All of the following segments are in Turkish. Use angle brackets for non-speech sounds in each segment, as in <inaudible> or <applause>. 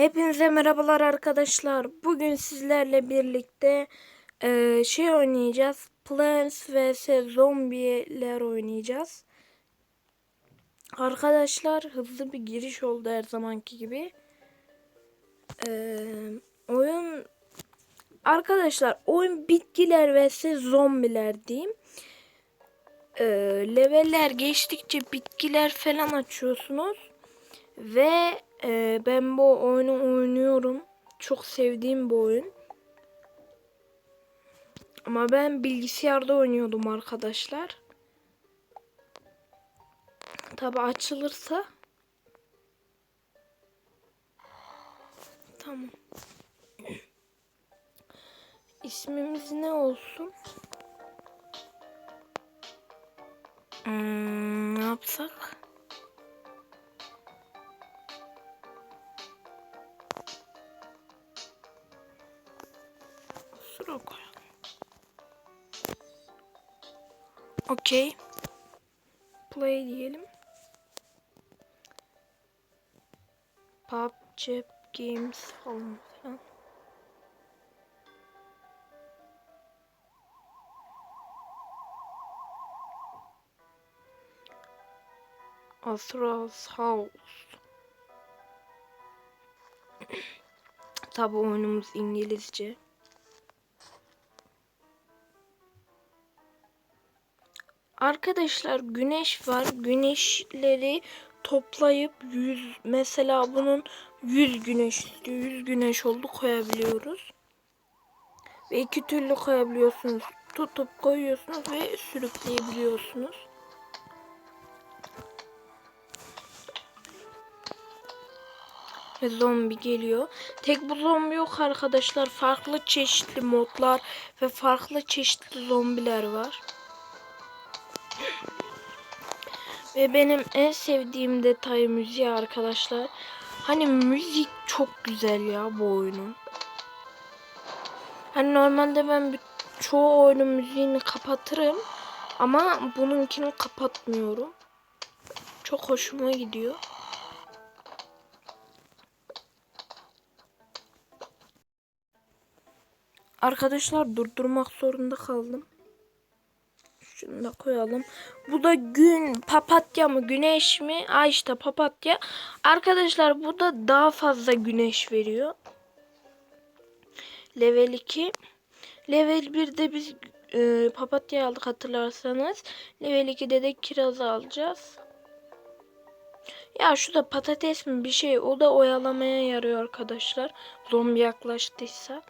Hepinize merhabalar arkadaşlar. Bugün sizlerle birlikte e, şey oynayacağız. Plants vs Zombiler oynayacağız. Arkadaşlar hızlı bir giriş oldu her zamanki gibi. E, oyun arkadaşlar oyun bitkiler vs zombiler diyeyim. E, leveller geçtikçe bitkiler falan açıyorsunuz. Ve e, ben bu oyunu oynuyorum. Çok sevdiğim bir oyun. Ama ben bilgisayarda oynuyordum arkadaşlar. Tabi açılırsa. Tamam. İsmimiz ne olsun? Hmm, ne yapsak? Okey. Play diyelim. PUBG Games falan filan. Asra's House. Tabi oyunumuz İngilizce. Arkadaşlar güneş var. Güneşleri toplayıp 100 mesela bunun 100 güneş istiyor. 100 güneş oldu koyabiliyoruz. Ve iki türlü koyabiliyorsunuz. Tutup koyuyorsunuz ve sürükleyebiliyorsunuz. Ve zombi geliyor. Tek bu zombi yok arkadaşlar. Farklı çeşitli modlar ve farklı çeşitli zombiler var. Ve benim en sevdiğim detay müziği arkadaşlar. Hani müzik çok güzel ya bu oyunun. Hani normalde ben çoğu oyunun müziğini kapatırım. Ama bununkini kapatmıyorum. Çok hoşuma gidiyor. Arkadaşlar durdurmak zorunda kaldım. Şunu da koyalım. Bu da gün papatya mı güneş mi? Ay işte papatya. Arkadaşlar bu da daha fazla güneş veriyor. Level 2. Level 1'de biz e, papatya aldık hatırlarsanız. Level 2'de de kiraz alacağız. Ya şu da patates mi bir şey o da oyalamaya yarıyor arkadaşlar. Zombi yaklaştıysa.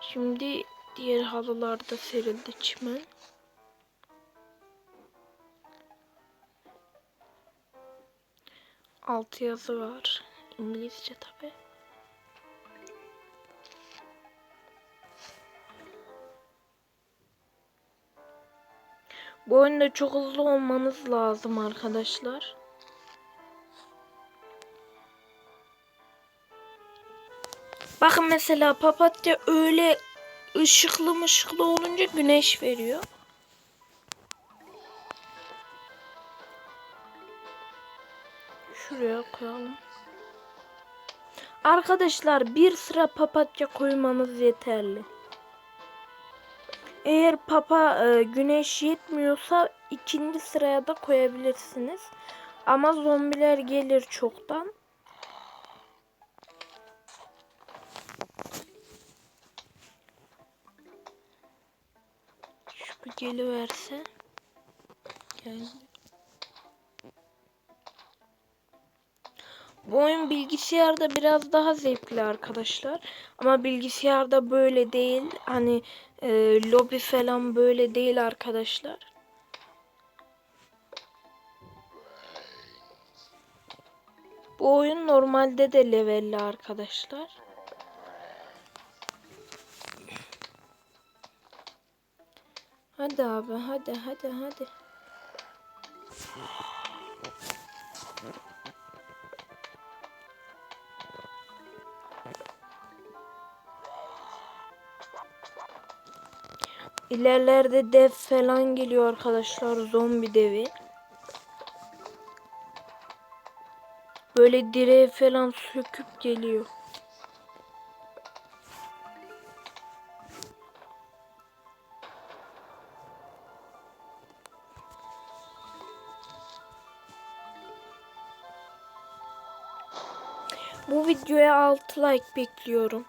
Şimdi diğer halılarda serildi çimen. Altı yazı var. İngilizce tabi. Bu oyunda çok hızlı olmanız lazım arkadaşlar. Bakın mesela papatya öyle ışıklı mışıklı olunca güneş veriyor. Şuraya koyalım. Arkadaşlar bir sıra papatya koymanız yeterli. Eğer papa e, güneş yetmiyorsa ikinci sıraya da koyabilirsiniz. Ama zombiler gelir çoktan. Geliverse. Geldi. Bu oyun bilgisayarda biraz daha zevkli arkadaşlar. Ama bilgisayarda böyle değil. Hani e, lobi falan böyle değil arkadaşlar. Bu oyun normalde de levelli arkadaşlar. Hadi abi hadi hadi hadi. İlerlerde dev falan geliyor arkadaşlar. Zombi devi. Böyle direğe falan söküp geliyor. Bu videoya 6 like bekliyorum.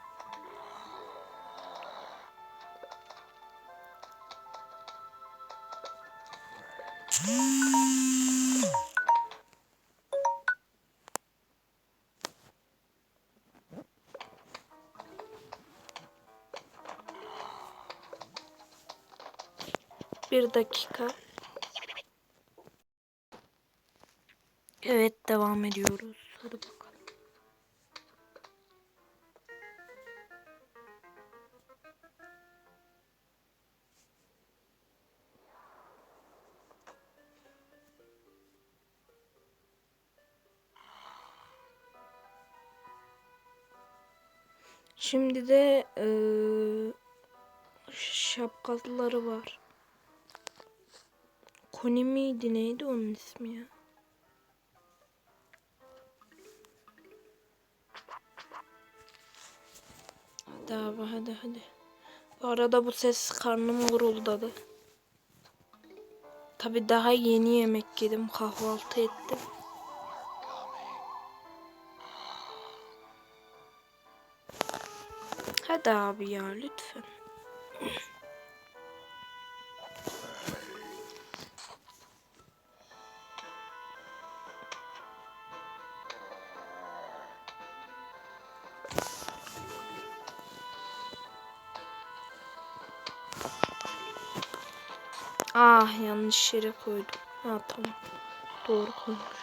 Bir dakika. Evet devam ediyoruz. Hadi bakalım. Şimdi de eee şapkalıları var. Koni miydi neydi onun ismi ya? Hadi abi hadi hadi. Bu arada bu ses karnımı guruldadı. Tabi daha yeni yemek yedim kahvaltı ettim. Hadi abi ya lütfen. Ah yanlış yere koydum. Ha tamam. Doğru koymuş.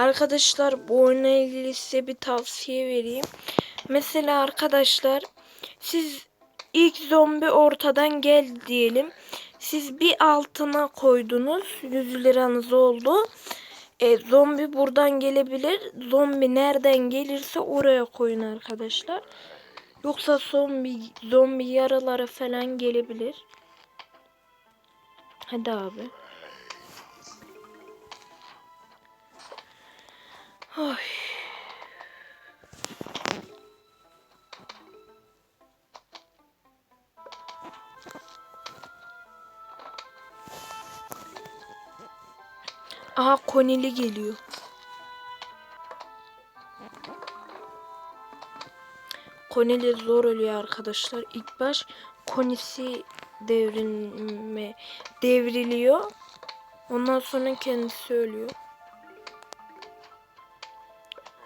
Arkadaşlar bu oyunla ilgili size bir tavsiye vereyim. Mesela arkadaşlar siz ilk zombi ortadan gel diyelim. Siz bir altına koydunuz. 100 liranız oldu. E, zombi buradan gelebilir. Zombi nereden gelirse oraya koyun arkadaşlar. Yoksa zombi, zombi yaraları falan gelebilir. Hadi abi. Ay. Aha konili geliyor. Konili zor oluyor arkadaşlar. İlk baş konisi devrilme devriliyor. Ondan sonra kendisi ölüyor.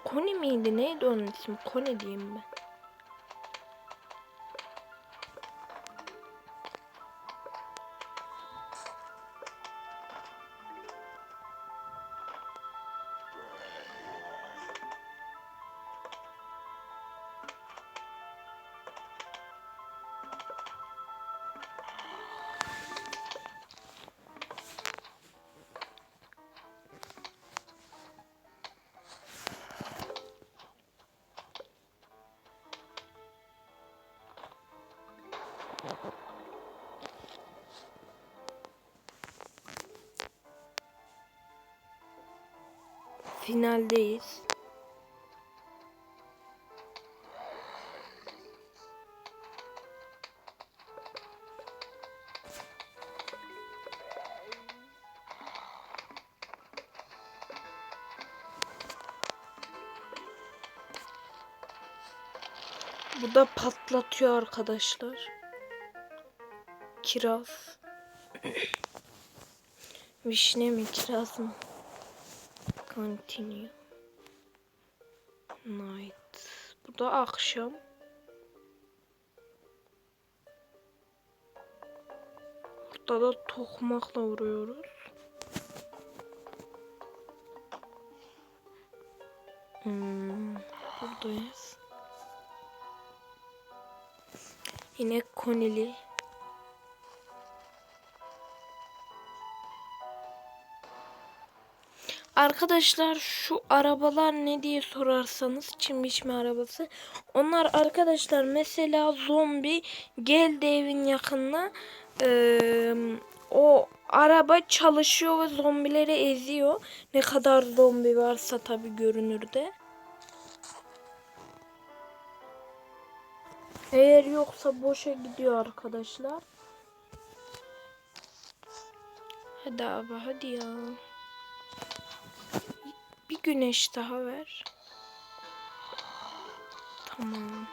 Koni miydi? Neydi onun ismi? Koni diyeyim ben. Finaldeyiz. Bu da patlatıyor arkadaşlar. Kiraz. <laughs> Vişne mi kiraz mı? Continue. Night. Bu da akşam. Burada da tokmakla vuruyoruz. Hmm, buradayız. Yine konili. Arkadaşlar şu arabalar ne diye sorarsanız çim biçme arabası. Onlar arkadaşlar mesela zombi geldi evin yakınına. Ee, o araba çalışıyor ve zombileri eziyor. Ne kadar zombi varsa tabi görünürde. Eğer yoksa boşa gidiyor arkadaşlar. Hadi abi hadi ya. Bir güneş daha ver. Tamam.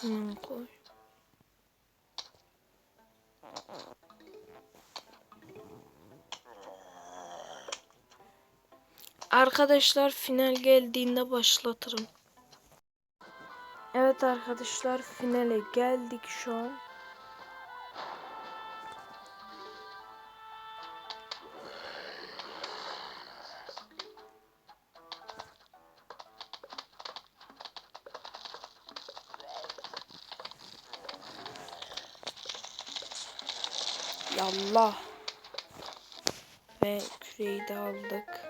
Hemen koy. Arkadaşlar final geldiğinde başlatırım. Evet arkadaşlar finale geldik şu an. Yallah. Ve küreyi de aldık.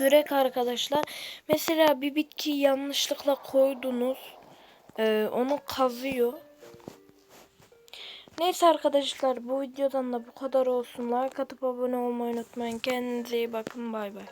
Kürek arkadaşlar. Mesela bir bitkiyi yanlışlıkla koydunuz. Ee, onu kazıyor. Neyse arkadaşlar bu videodan da bu kadar olsun. Like atıp abone olmayı unutmayın. Kendinize iyi bakın. Bay bay.